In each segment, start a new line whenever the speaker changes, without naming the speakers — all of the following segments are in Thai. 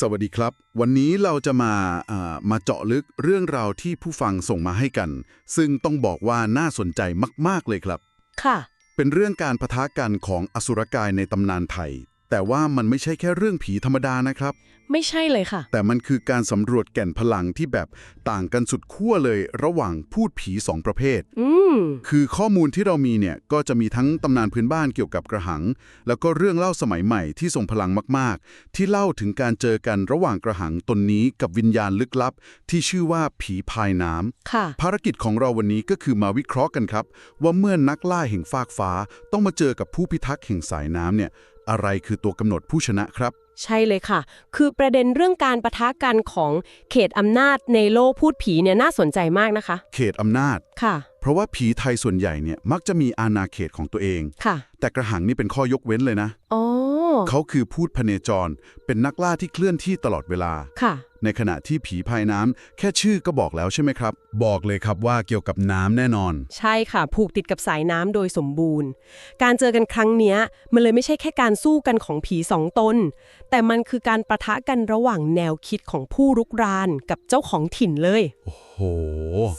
สวัสดีครับ วันนี้เราจะมาอ่ามาเจาะลึกเรื่องราวที่ผู้ฟังส่งมาให้กัน ซึ่งต้องบอกว่าน่าสนใจมาก ๆ เลยครับ
ค่ะ
เป็นเรื่องการปะทะกันของอสุรกายในตำนานไทย แต่ว่ามันไม่ใช่แค่เรื่องผีธรรมดานะครับ
ไม่ใช่เลยค่ะ
แต่มันคือการสำรวจแก่นพลังที่แบบต่างกันสุดขั้วเลยระหว่างพูดผีสองประเภท
อืม
คือข้อมูลที่เรามีเนี่ยก็จะมีทั้งตำนานพื้นบ้านเกี่ยวกับกระหัง แล้วก็เรื่องเล่าสมัยใหม่ที่ทรงพลังมาก ๆ ที่เล่าถึงการเจอกันระหว่างกระหังตนนี้กับวิญญาณลึกลับ ที่ชื่อว่าผีพายน้ำ
ค่ะ
ภารกิจของเราวันนี้ก็คือมาวิเคราะห์กันครับ ว่าเมื่อนักล่าแห่งฟากฟ้าต้องมาเจอกับผู้พิทักษ์แห่งสายน้ำเนี่ย อะไรคือตัวกำหนดผู้ชนะครับ
ใช่เลยค่ะ คือประเด็นเรื่องการประทะกันของเขตอำนาจในโลกพูดผีเนี่ยน่าสนใจมากนะคะ
เขตอำนาจ
ค่ะ
เพราะว่าผีไทยส่วนใหญ่เนี่ยมักจะมีอาณาเขตของตัวเอง
ค่ะ
แต่กระหังนี่เป็นข้อยกเว้นเลยนะ
อ๋อ
เขาคือพูดพเนจร เป็นนักล่าที่เคลื่อนที่ตลอดเวลา
ค่ะ
ในขณะที่ผีพายน้ำแค่ชื่อก็บอกแล้วใช่ไหมครับ บอกเลยครับว่าเกี่ยวกับน้ำแน่นอน
ใช่ค่ะ ผูกติดกับสายน้ำโดยสมบูรณ์ การเจอกันครั้งเนี้ย มันเลยไม่ใช่แค่การสู้กันของผีสองตน แต่มันคือการประทะกันระหว่างแนวคิดของผู้รุกรานกับเจ้าของถิ่นเลย
โอ้โห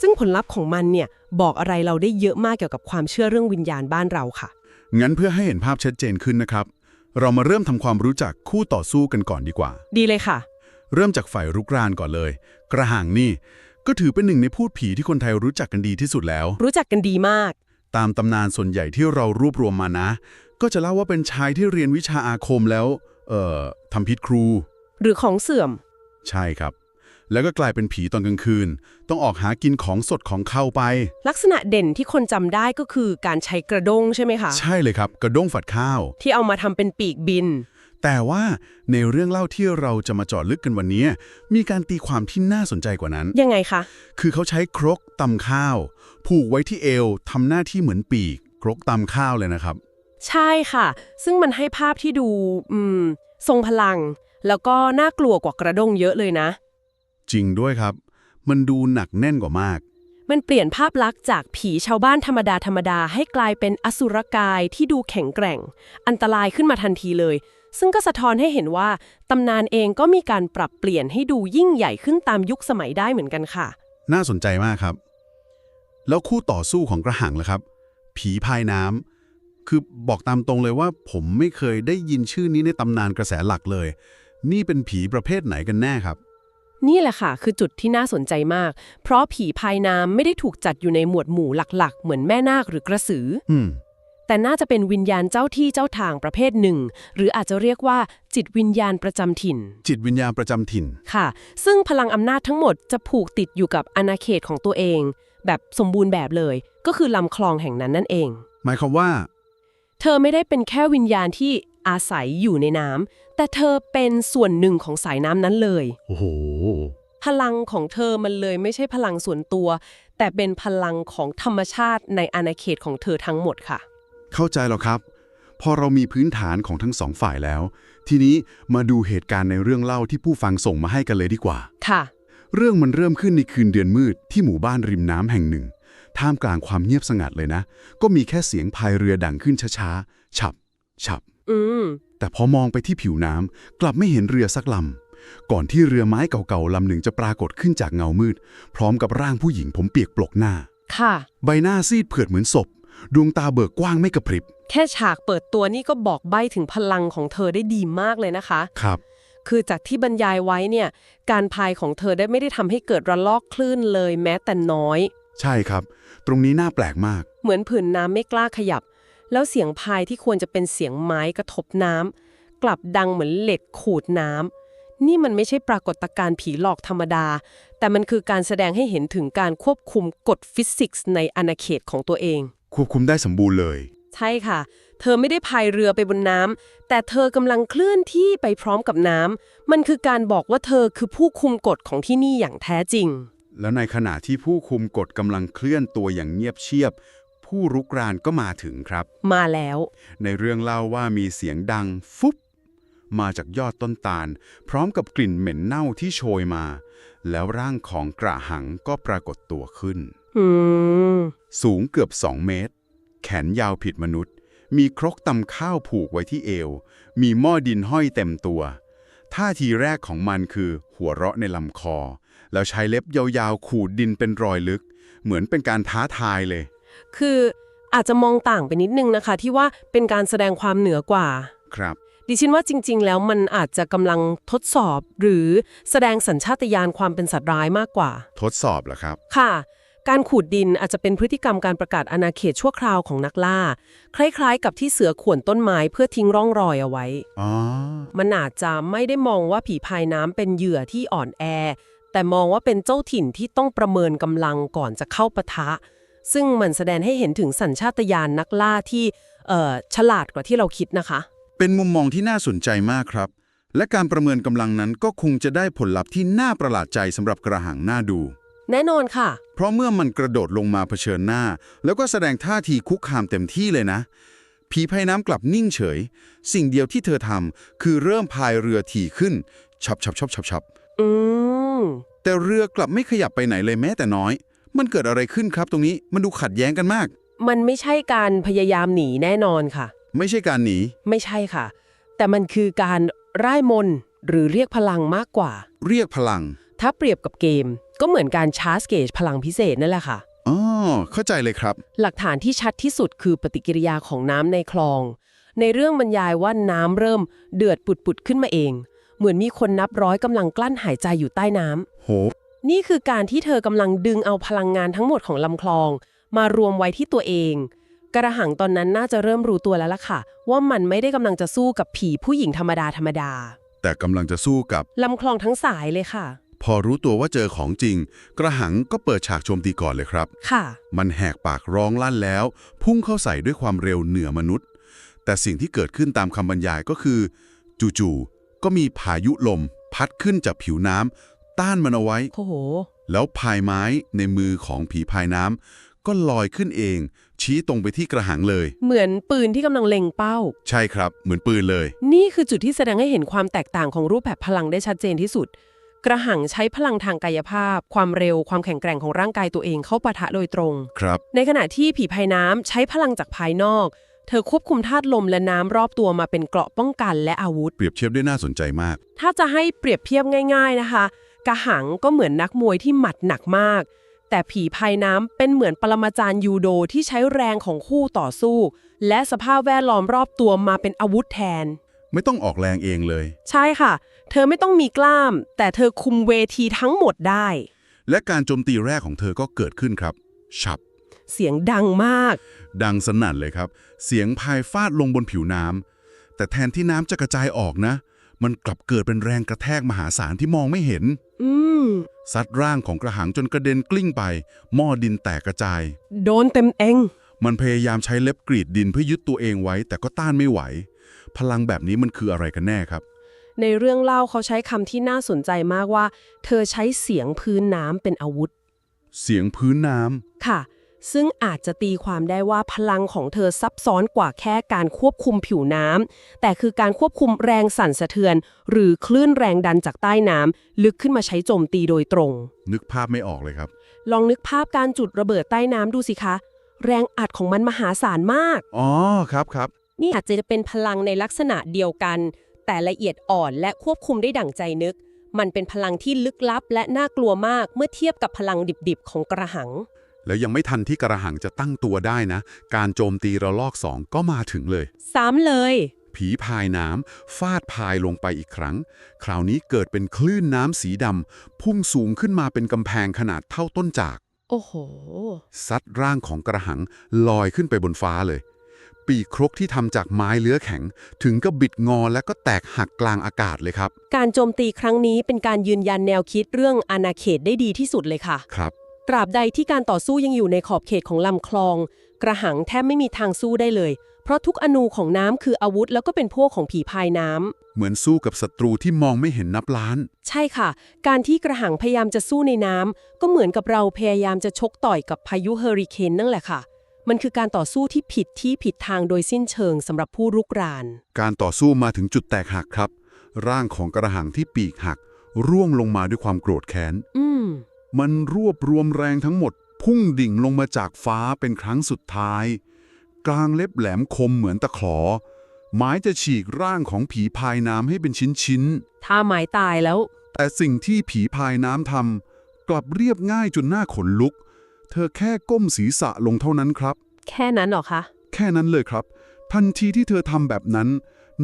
ซึ่งผลลัพธ์ของมันเนี่ยบอกอะไรเราได้เยอะมากเกี่ยวกับความเชื่อเรื่องวิญญาณบ้านเราค่ะ
งั้นเพื่อให้เห็นภาพชัดเจนขึ้นนะครับ เรามาเริ่มทำความรู้จักคู่ต่อสู้กันก่อนดีกว่า
ดีเลยค่ะ
เริ่มจากฝ่ายรุกรานก่อนเลย กระหังนี่ ก็ถือเป็นหนึ่งในพูดผีที่คนไทยรู้จักกันดีที่สุดแล้ว
รู้จักกันดีมาก
ตามตำนานส่วนใหญ่ที่เรารวบรวมมานะ ก็จะเล่าว่าเป็นชายที่เรียนวิชาอาคมแล้ว เอ่อทำพิษครู
หรือของเสื่อม
ใช่ครับ แล้วก็กลายเป็นผีตอนกลางคืน ต้องออกหากินของสดของเข้าไป
ลักษณะเด่นที่คนจำได้ก็คือการใช้กระด้งใช่ไหมคะ
ใช่เลยครับ กระด้งฝัดข้าว
ที่เอามาทำเป็นปีกบิน
แต่ว่าในเรื่องเล่าที่เราจะมาเจาะลึกกันวันนี้ มีการตีความที่น่าสนใจกว่านั้น
ยังไงคะ
คือเขาใช้ครกตำข้าว ผูกไว้ที่เอวทำหน้าที่เหมือนปีก ครกตำข้าวเลยนะครับ
ใช่ค่ะ ซึ่งมันให้ภาพที่ดู อืม ทรงพลัง แล้วก็น่ากลัวกว่ากระด้งเยอะเลยนะ
จริงด้วยครับ มันดูหนักแน่นกว่ามาก
มันเปลี่ยนภาพลักษณ์จากผีชาวบ้านธรรมดาธรรมดาให้กลายเป็นอสุรกายที่ดูแข็งแกร่ง อันตรายขึ้นมาทันทีเลย ซึ่งก็สะท้อนให้เห็นว่าตำนานเองก็มีการปรับเปลี่ยนให้ดูยิ่งใหญ่ขึ้นตามยุคสมัยได้เหมือนกันค่ะ
น่าสนใจมากครับ แล้วคู่ต่อสู้ของกระหังล่ะครับ ผีพายน้ำคือบอกตามตรงเลยว่าผมไม่เคยได้ยินชื่อนี้ในตำนานกระแสหลักเลย นี่เป็นผีประเภทไหนกันแน่ครับ
นี่แหละค่ะ คือจุดที่น่าสนใจมาก เพราะผีพายน้ำไม่ได้ถูกจัดอยู่ในหมวดหมู่หลักๆ เหมือนแม่นาคหรือกระสือ
อืม
แต่น่าจะเป็นวิญญาณเจ้าที่เจ้าทางประเภทหนึ่ง หรืออาจจะเรียกว่าจิตวิญญาณประจำถิ่น
จิตวิญญาณประจำถิ่น
ค่ะ ซึ่งพลังอำนาจทั้งหมดจะผูกติดอยู่กับอาณาเขตของตัวเอง แบบสมบูรณ์แบบเลย ก็คือลำคลองแห่งนั้นนั่นเอง
หมายความว่า
เธอไม่ได้เป็นแค่วิญญาณที่ อาศัยอยู่ในน้ำแต่เธอเป็นส่วนหนึ่งของสายน้ำนั้นเลย
โอ้โห
พลังของเธอมันเลยไม่ใช่พลังส่วนตัว แต่เป็นพลังของธรรมชาติในอาณาเขตของเธอทั้งหมดค่ะ
เข้าใจแล้วครับ พอเรามีพื้นฐานของทั้งสองฝ่ายแล้ว ทีนี้มาดูเหตุการณ์ในเรื่องเล่าที่ผู้ฟังส่งมาให้กันเลยดีกว่า
ค่ะ
เรื่องมันเริ่มขึ้นในคืนเดือนมืดที่หมู่บ้านริมน้ำแห่งหนึ่ง ท่ามกลางความเงียบสงัดเลยนะ ก็มีแค่เสียงพายเรือดังขึ้นช้าๆ ฉับ ฉับ
อืม
แต่พอมองไปที่ผิวน้ำกลับไม่เห็นเรือสักลำ ก่อนที่เรือไม้เก่าๆลำหนึ่งจะปรากฏขึ้นจากเงามืด พร้อมกับร่างผู้หญิงผมเปียกปลกหน้า
ค่ะ
ใบหน้าซีดเผือดเหมือนศพ ดวงตาเบิกกว้างไม่กระพริบ
แค่ฉากเปิดตัวนี่ก็บอกใบ้ถึงพลังของเธอได้ดีมากเลยนะคะ
ครับ
คือจากที่บรรยายไว้เนี่ย การพายของเธอได้ไม่ได้ทำให้เกิดระลอกคลื่นเลยแม้แต่น้อย
ใช่ครับ ตรงนี้น่าแปลกมาก
เหมือนผืนน้ำไม่กล้าขยับ แล้วเสียงพายที่ควรจะเป็นเสียงไม้กระทบน้ำกลับดังเหมือนเหล็กขูดน้ำนี่มันไม่ใช่ปรากฏการณ์ผีหลอกธรรมดา แต่มันคือการแสดงให้เห็นถึงการควบคุมกฎฟิสิกส์ในอาณาเขตของตัวเอง
ควบคุมได้สมบูรณ์เลย
ใช่ค่ะ เธอไม่ได้พายเรือไปบนน้ำแต่เธอกำลังเคลื่อนที่ไปพร้อมกับน้ำมันคือการบอกว่าเธอคือผู้คุมกฎของที่นี่อย่างแท้จริง
แล้วในขณะที่ผู้คุมกฎกำลังเคลื่อนตัวอย่างเงียบเชียบ ผู้รุกรานก็มาถึงครับ
มาแล้ว
ในเรื่องเล่าว่ามีเสียงดังฟุบมาจากยอดต้นตาล พร้อมกับกลิ่นเหม็นเน่าที่โชยมา แล้วร่างของกระหังก็ปรากฏตัวขึ้น
อืม
สูงเกือบ2เมตร แขนยาวผิดมนุษย์ มีครกตำข้าวผูกไว้ที่เอว มีหม้อดินห้อยเต็มตัว ท่าทีแรกของมันคือหัวเราะในลำคอ แล้วใช้เล็บยาวๆ ขูดดินเป็นรอยลึก เหมือนเป็นการท้าทายเลย
คืออาจจะมองต่างไปนิดนึงนะคะ ที่ว่าเป็นการแสดงความเหนือกว่า
ครับ
ดิฉันว่าจริง ๆ แล้วมันอาจจะกำลังทดสอบหรือแสดงสัญชาตญาณความเป็นสัตว์ร้ายมากกว่า
ทดสอบเหรอครับ
ค่ะ การขูดดินอาจจะเป็นพฤติกรรมการประกาศอาณาเขตชั่วคราวของนักล่า คล้ายๆ กับที่เสือข่วนต้นไม้เพื่อทิ้งร่องรอยเอาไว้
อ๋อ
มันอาจจะไม่ได้มองว่าผีพายน้ำเป็นเหยื่อที่อ่อนแอ แต่มองว่าเป็นเจ้าถิ่นที่ต้องประเมินกำลังก่อนจะเข้าปะทะ ซึ่งมันแสดงให้เห็นถึงสัญชาตญาณนักล่าที่เอ่อฉลาดกว่าที่เราคิดนะคะ
เป็นมุมมองที่น่าสนใจมากครับ และการประเมินกำลังนั้นก็คงจะได้ผลลัพธ์ที่น่าประหลาดใจสำหรับกระหังน่าดู
แน่นอนค่ะ
เพราะเมื่อมันกระโดดลงมาเผชิญหน้า แล้วก็แสดงท่าทีคุกคามเต็มที่เลยนะผีพายน้ำกลับนิ่งเฉย สิ่งเดียวที่เธอทำคือเริ่มพายเรือถี่ขึ้นชับชับชับชับชับ
อืม
แต่เรือกลับไม่ขยับไปไหนเลยแม้แต่น้อย มันเกิดอะไรขึ้นครับตรงนี้มันดูขัดแย้งกันมาก
มันไม่ใช่การพยายามหนีแน่นอนค่ะ
ไม่ใช่การหนี
ไม่ใช่ค่ะ แต่มันคือการร่ายมนต์หรือเรียกพลังมากกว่า
เรียกพลัง
ถ้าเปรียบกับเกม ก็เหมือนการชาร์จเกจพลังพิเศษนั่นแหละค่ะ
อ๋อ เข้าใจเลยครับ
หลักฐานที่ชัดที่สุดคือปฏิกิริยาของน้ำในคลอง ในเรื่องบรรยายว่าน้ำเริ่มเดือดปุดๆขึ้นมาเอง เหมือนมีคนนับร้อยกำลังกลั้นหายใจอยู่ใต้น้ำ
โห
นี่คือการที่เธอกำลังดึงเอาพลังงานทั้งหมดของลำคลอง มารวมไว้ที่ตัวเอง กระหังตอนนั้นน่าจะเริ่มรู้ตัวแล้วล่ะค่ะ ว่ามันไม่ได้กำลังจะสู้กับผีผู้หญิงธรรมดาธรรมดา
แต่กำลังจะสู้กับ
ลำคลองทั้งสายเลยค่ะ
พอรู้ตัวว่าเจอของจริง กระหังก็เปิดฉากโจมตีก่อนเลยครับ
ค่ะ
มันแหกปากร้องลั่นแล้ว พุ่งเข้าใส่ด้วยความเร็วเหนือมนุษย์ แต่สิ่งที่เกิดขึ้นตามคำบรรยายก็คือ จู่ๆก็มีพายุลม พัดขึ้นจากผิวน้ำ ต้านมันเอาไว้
โอ้โห
แล้วพายไม้ในมือของผีพายน้ำก็ลอยขึ้นเอง ชี้ตรงไปที่กระหังเลย
เหมือนปืนที่กำลังเล็งเป้า
ใช่ครับ เหมือนปืนเลย
นี่คือจุดที่แสดงให้เห็นความแตกต่างของรูปแบบพลังได้ชัดเจนที่สุด กระหังใช้พลังทางกายภาพ ความเร็ว ความแข็งแกร่งของร่างกายตัวเองเข้าปะทะโดยตรง
ครับ
ในขณะที่ผีพายน้ำใช้พลังจากภายนอก เธอควบคุมธาตุลมและน้ำรอบตัวมาเป็นเกราะป้องกันและอาวุธ
เปรียบเทียบได้น่าสนใจมาก
ถ้าจะให้เปรียบเทียบง่าย ๆนะคะ กระหังก็เหมือนนักมวยที่หมัดหนักมาก แต่ผีพายน้ำเป็นเหมือนปรมาจารย์ยูโดที่ใช้แรงของคู่ต่อสู้ และสภาพแวดล้อมรอบตัวมาเป็นอาวุธแทน
ไม่ต้องออกแรงเองเลย
ใช่ค่ะ เธอไม่ต้องมีกล้าม แต่เธอคุมเวทีทั้งหมดได้
และการโจมตีแรกของเธอก็เกิดขึ้นครับ ฉับ
เสียงดังมาก
ดังสนั่นเลยครับ เสียงพายฟาดลงบนผิวน้ำแต่แทนที่น้ำจะกระจายออกนะ มันกลับเกิดเป็นแรงกระแทกมหาศาลที่มองไม่เห็น
อืม
ซัดร่างของกระหังจนกระเด็นกลิ้งไป หม้อดินแตกกระจาย
โดนเต็มเอง
มันพยายามใช้เล็บกรีดดินเพื่อยึดตัวเองไว้ แต่ก็ต้านไม่ไหว พลังแบบนี้มันคืออะไรกันแน่ครับ
ในเรื่องเล่าเขาใช้คำที่น่าสนใจมากว่า เธอใช้เสียงพื้นน้ำเป็นอาวุธ
เสียงพื้นน้ำ
ค่ะ ซึ่งอาจจะตีความได้ว่าพลังของเธอซับซ้อนกว่าแค่การควบคุมผิวน้ำ แต่คือการควบคุมแรงสั่นสะเทือน หรือคลื่นแรงดันจากใต้น้ำลึกขึ้นมาใช้โจมตีโดยตรง
นึกภาพไม่ออกเลยครับ
ลองนึกภาพการจุดระเบิดใต้น้ำดูสิคะ แรงอัดของมันมหาศาลมาก
อ๋อ ครับครับ
นี่อาจจะเป็นพลังในลักษณะเดียวกัน แต่ละเอียดอ่อนและควบคุมได้ดั่งใจนึก มันเป็นพลังที่ลึกลับและน่ากลัวมากเมื่อเทียบกับพลังดิบๆของกระหัง
แล้วยังไม่ทันที่กระหังจะตั้งตัวได้นะ การโจมตีระลอกสองก็มาถึงเลย
ซ้ำเลย
ผีพายน้ำฟาดพายลงไปอีกครั้ง คราวนี้เกิดเป็นคลื่นน้ำสีดำพุ่งสูงขึ้นมาเป็นกำแพงขนาดเท่าต้นจาก
โอ้โห
ซัดร่างของกระหังลอยขึ้นไปบนฟ้าเลย ปีกครกที่ทำจากไม้เลื้อแข็ง ถึงก็บิดงอและก็แตกหักกลางอากาศเลยครับ
การโจมตีครั้งนี้เป็นการยืนยันแนวคิดเรื่องอาณาเขตได้ดีที่สุดเลยค่ะ
ครับ
ตราบใดที่การต่อสู้ยังอยู่ในขอบเขตของลำคลอง กระหังแทบไม่มีทางสู้ได้เลย เพราะทุกอนูของน้ำคืออาวุธแล้วก็เป็นพวกของผีพายน้ำ
เหมือนสู้กับศัตรูที่มองไม่เห็นนับล้าน
ใช่ค่ะ การที่กระหังพยายามจะสู้ในน้ำก็เหมือนกับเราพยายามจะชกต่อยกับพายุเฮอริเคนนั่นแหละค่ะ มันคือการต่อสู้ที่ผิดที่ผิดทางโดยสิ้นเชิงสำหรับผู้รุกราน
การต่อสู้มาถึงจุดแตกหักครับ ร่างของกระหังที่ปีกหัก ร่วงลงมาด้วยความโกรธแค้น
อืม
มันรวบรวมแรงทั้งหมด พุ่งดิ่งลงมาจากฟ้าเป็นครั้งสุดท้าย กลางเล็บแหลมคมเหมือนตะขอ ไม้จะฉีกร่างของผีพายน้ำให้เป็นชิ้น
ถ้าไม้ตายแล้ว
ๆแต่สิ่งที่ผีพายน้ำทำกลับเรียบง่ายจนหน้าขนลุก เธอแค่ก้มศีรษะลงเท่านั้นครับ
แค่นั้นเหรอคะ
แค่นั้นเลยครับ ทันทีที่เธอทำแบบนั้น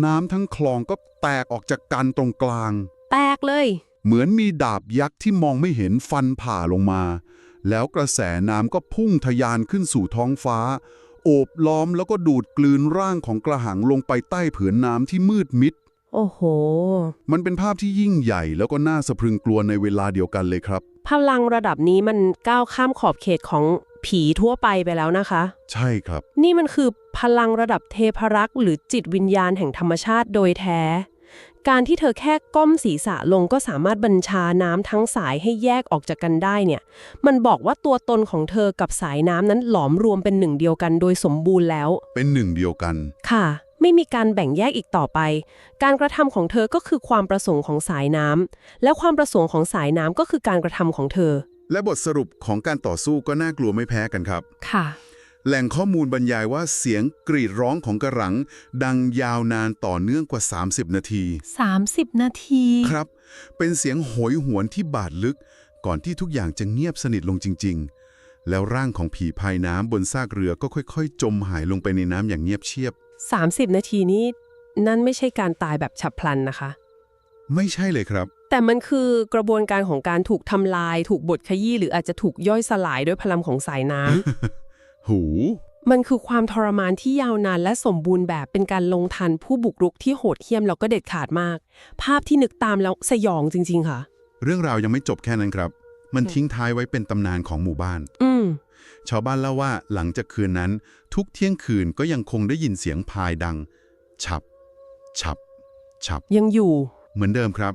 น้ำทั้งคลองก็แตกออกจากกันตรงกลาง
แตกเลย
เหมือนมีดาบยักษ์ที่มองไม่เห็นฟันผ่าลงมา แล้วกระแสน้ำก็พุ่งทะยานขึ้นสู่ท้องฟ้า โอบล้อมแล้วก็ดูดกลืนร่างของกระหังลงไปใต้ผืนน้ำที่มืดมิด
โอ้โห
มันเป็นภาพที่ยิ่งใหญ่แล้วก็น่าสะพรึงกลัวในเวลาเดียวกันเลยครับ
พลังระดับนี้มันก้าวข้ามขอบเขตของผีทั่วไปไปแล้วนะคะ
ใช่ครับ
นี่มันคือพลังระดับเทพรักษ์หรือจิตวิญญาณแห่งธรรมชาติโดยแท้ การที่เธอแค่ก้มศีรษะลงก็สามารถบัญชาน้ำทั้งสายให้แยกออกจากกันได้เนี่ย มันบอกว่าตัวตนของเธอกับสายน้ำนั้นหลอมรวมเป็นหนึ่งเดียวกันโดยสมบูรณ์แล้ว
เป็นหนึ่งเดียวกัน
ค่ะ ไม่มีการแบ่งแยกอีกต่อไป การกระทำของเธอก็คือความประสงค์ของสายน้ำและความประสงค์ของสายน้ำก็คือการกระทำของเธอ
และบทสรุปของการต่อสู้ก็น่ากลัวไม่แพ้กันครับ
ค่ะ
แหล่งข้อมูลบรรยายว่าเสียงกรีดร้องของกระหัง ดังยาวนานต่อเนื่องกว่า 30 นาที
30 นาที
ครับ เป็นเสียงโหยหวนที่บาดลึก ก่อนที่ทุกอย่างจะเงียบสนิทลงจริง ๆ แล้วร่างของผีพายน้ำบนซากเรือก็ค่อย ๆ จมหายลงไปในน้ำอย่างเงียบเชียบ
30 นาทีนี้ นั่นไม่ใช่การตายแบบฉับพลันนะคะ
ไม่ใช่เลยครับ
แต่มันคือกระบวนการของการถูกทำลาย ถูกบดขยี้หรืออาจจะถูกย่อยสลายด้วยพลังของสายน้ำ
หู
มันคือความทรมานที่ยาวนานและสมบูรณ์แบบเป็นการลงทันผู้บุกรุกที่โหดเหี้ยมแล้วก็เด็ดขาดมาก ภาพที่นึกตามแล้วสยองจริง ๆ ค่ะ
เรื่องราวยังไม่จบแค่นั้นครับ มันทิ้งท้ายไว้เป็นตำนานของหมู่บ้าน
อืม
ชาวบ้านเล่าว่าหลังจากคืนนั้น ทุกเที่ยงคืนก็ยังคงได้ยินเสียงพายดัง ฉับ ฉับ ฉับ
ยังอยู่
เหมือนเดิมครับ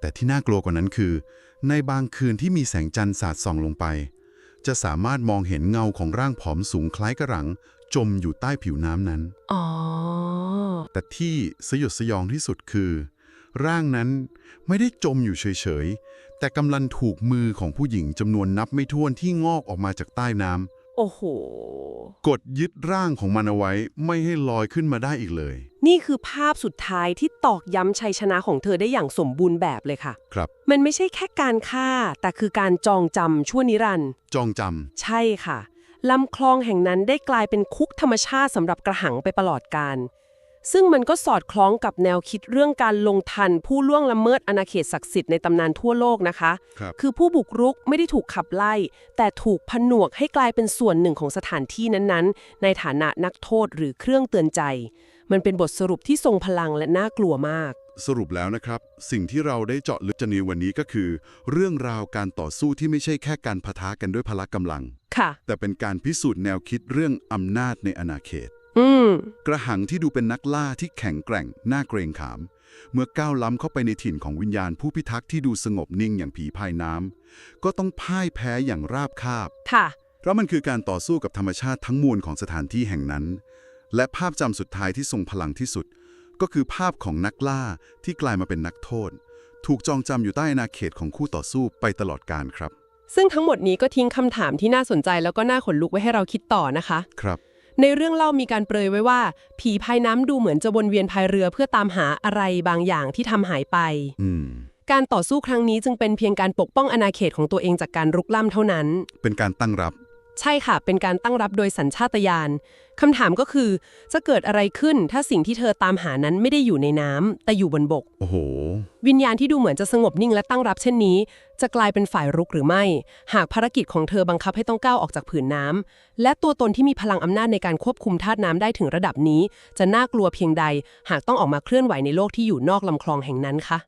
แต่ที่น่ากลัวกว่านั้นคือ ในบางคืนที่มีแสงจันทร์สาดส่องลงไป จะสามารถมองเห็นเงาของร่างผอมสูงคล้ายกระหลัง จมอยู่ใต้ผิวน้ำนั้น
อ๋อ
แต่ที่สยดสยองที่สุดคือ ร่างนั้นไม่ได้จมอยู่เฉยๆ แต่กำลังถูกมือของผู้หญิงจำนวนนับไม่ถ้วนที่งอกออกมาจากใต้น้
โอ้โหำ
กดยึดร่างของมันเอาไว้ไม่ให้ลอยขึ้นมาได้อีกเลย
นี่คือภาพสุดท้ายที่ตอกย้ำชัยชนะของเธอได้อย่างสมบูรณ์แบบเลยค่ะ
ครับ
มันไม่ใช่แค่การฆ่า แต่คือการจองจำชั่วนิรันดร์
จองจ
ใช่ค่ะ ลำคลองแห่งนั้นได้กลายเป็นคุกธรรมชาติสำหรับกระหังไปตลอดกาล ซึ่งมันก็สอดคล้องกับแนวคิดเรื่องการลงทัน ผู้ล่วงละเมิดอาณาเขตศักดิ์สิทธิ์ในตำนานทั่วโลกนะคะำ
ครับ
คือผู้บุกรุกไม่ได้ถูกขับไล่ แต่ถูกผนวกให้กลายเป็นส่วนหนึ่งของสถานที่นั้นๆ ในฐานะนักโทษหรือเครื่องเตือนใจ มันเป็นบทสรุปที่ทรงพลังและน่ากลัวมาก
สรุปแล้วนะครับ สิ่งที่เราได้เจาะลึกจะในวันนี้ก็คือ เรื่องราวการต่อสู้ที่ไม่ใช่แค่การพะทะกันด้วยพละกำลัง
ค่ะ
แต่เป็นการพิสูจน์แนวคิดเรื่องอำนาจในอาณาเขต
อืม
กระหังที่ดูเป็นนักล่าที่แข็งแกร่งน่าเกรงขาม เมื่อก้าวล้ำเข้าไปในถิ่นของวิญญาณผู้พิทักษ์ที่ดูสงบนิ่งอย่างผีพายน้ำก็ต้องพ่ายแพ้อย่างราบคาบ
ค่ะ
เพราะมันคือการต่อสู้กับธรรมชาติทั้งมวลของสถานที่แห่งนั้น และภาพจำสุดท้ายที่ทรงพลังที่สุด ก็คือภาพของนักล่าที่กลายมาเป็นนักโทษ ถูกจองจำอยู่ใต้อาณาเขตของคู่ต่อสู้ไปตลอดกาลครับ
ซึ่งทั้งหมดนี้ก็ทิ้งคำถามที่น่าสนใจแล้วก็น่าขนลุกไว้ให้เราคิดต่อนะคะ
ครับ
ในเรื่องเล่ามีการเปรยไว้ว่า ผีพายน้ำดูเหมือนจะวนเวียนพายเรือเพื่อตามหาอะไรบางอย่างที่ทำหายไป
อืม
การต่อสู้ครั้งนี้จึงเป็นเพียงการปกป้องอาณาเขตของตัวเองจากการรุกล้ำเท่านั้น
เป็นการตั้งรับ
ใช่ค่ะ เป็นการตั้งรับโดยสัญชาตญาณคำถามก็คือ จะเกิดอะไรขึ้นถ้าสิ่งที่เธอตามหานั้นไม่ได้อยู่ในน้ำแต่อยู่บนบก
โอ้โห
วิญญาณที่ดูเหมือนจะสงบนิ่งและตั้งรับเช่นนี้ จะกลายเป็นฝ่ายรุกหรือไม่ หากภารกิจของเธอบังคับให้ต้องก้าวออกจากผืนน้ำและตัวตนที่มีพลังอำนาจในการควบคุมธาตุน้ำได้ถึงระดับนี้ จะน่ากลัวเพียงใด หากต้องออกมาเคลื่อนไหวในโลกที่อยู่นอกลำคลองแห่งนั้นคะ